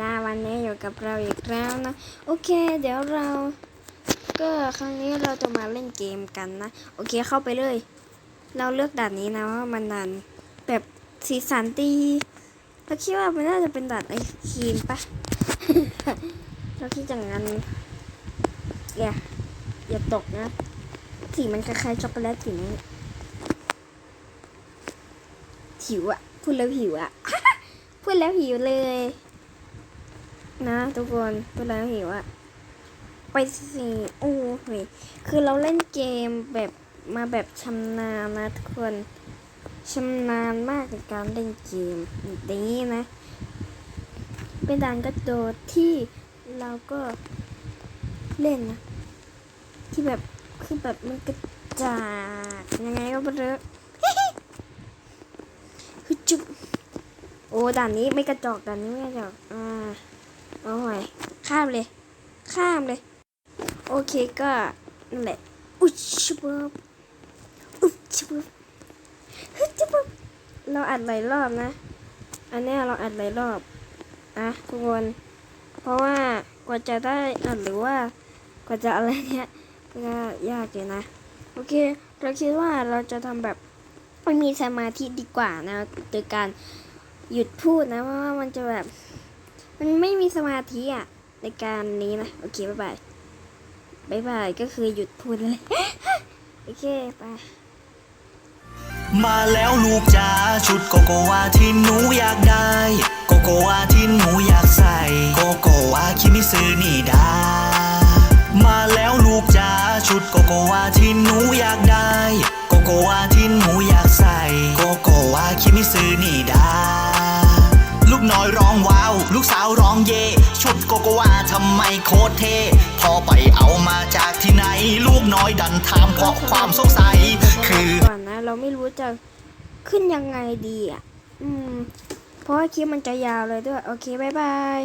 นาวันนี้อยู่กับเราอีกแล้วนะ โอเค เดี๋ยวเรา ก็ครั้งนี้เราจะมาเล่นเกมกันนะ โอเคเข้าไปเลย เราเลือกด่านนี้นะว่ามันนานแบบสีสันดีเราคิดว่ามันน่าจะเป็นด่านไอครีมปะเราคิดอย่างนั้นอย่าอย่าตกนะ สีมันคล้ายๆช็อกโกแลตสีนี้หิวอะพูดแล้วหิวอะพูดแล้วหิวเลย นะ ทุกคนพูดแล้วหิวอะไปสิโอ้ยคือเราเล่นเกมแบบมาแบบชำนาญนะทุกคนชำนาญมากในการเล่นเกมอย่างนี้นะเป็นด่านกระโดดที่เราก็เล่นนะที่แบบคือแบบมันกระจากยังไงก็ไม่รู้คือจุ๊บโอ้ด่านนี้ไม่กระจอกด่านนี้ไม่กระจอกอ่า โอ้ยข้ามเลย ข้ามเลย โอเคก็นั่นแหละอุ๊ยชิบบอุ๊ยชิบบบฮึชิบบบเราอัดหลายรอบนะ อันนี้เราอัดหลายรอบอะทุกคนเพราะว่ากว่าจะได้อัดหรือว่ากว่าจะอะไรเนี่ยก็ยากอยู่นะโอเค เราคิดว่าเราจะทำแบบไม่มีสมาธิดีกว่านะโดยการหยุดพูดนะเพราะว่ามันจะแบบ มันไม่มีสมาธิอะ ในการนี้นะ โอเค บ๊ายบาย บ๊ายบาย ก็คือหยุดพูดเลย โอเค ไป มาแล้วลูกจ๋าชุดโกโกวาที่หนูอยากได้ โกโกวาที่หนูอยากใส่ โกโกวาคิมิซึนี่ดามาแล้วลูกจ๋าชุดโกโกวาที่หนูอยากได้ โกโกวาที่หนูอยากใส่ โกโกวาคิมิซึนี่ดาลูกน้อยร้องว้า ลูกสาวร้องเย่ชุดโกโกวาทำไมโคตรเท่พอไปเอามาจากที่ไหน ลูกน้อยดันถามเพราะความสงสัย คือก่อนนะ เราไม่รู้จะขึ้นยังไงดีอะ อืม เพราะว่าคลิปมันจะยาวเลยด้วย โอเค บ๊ายบาย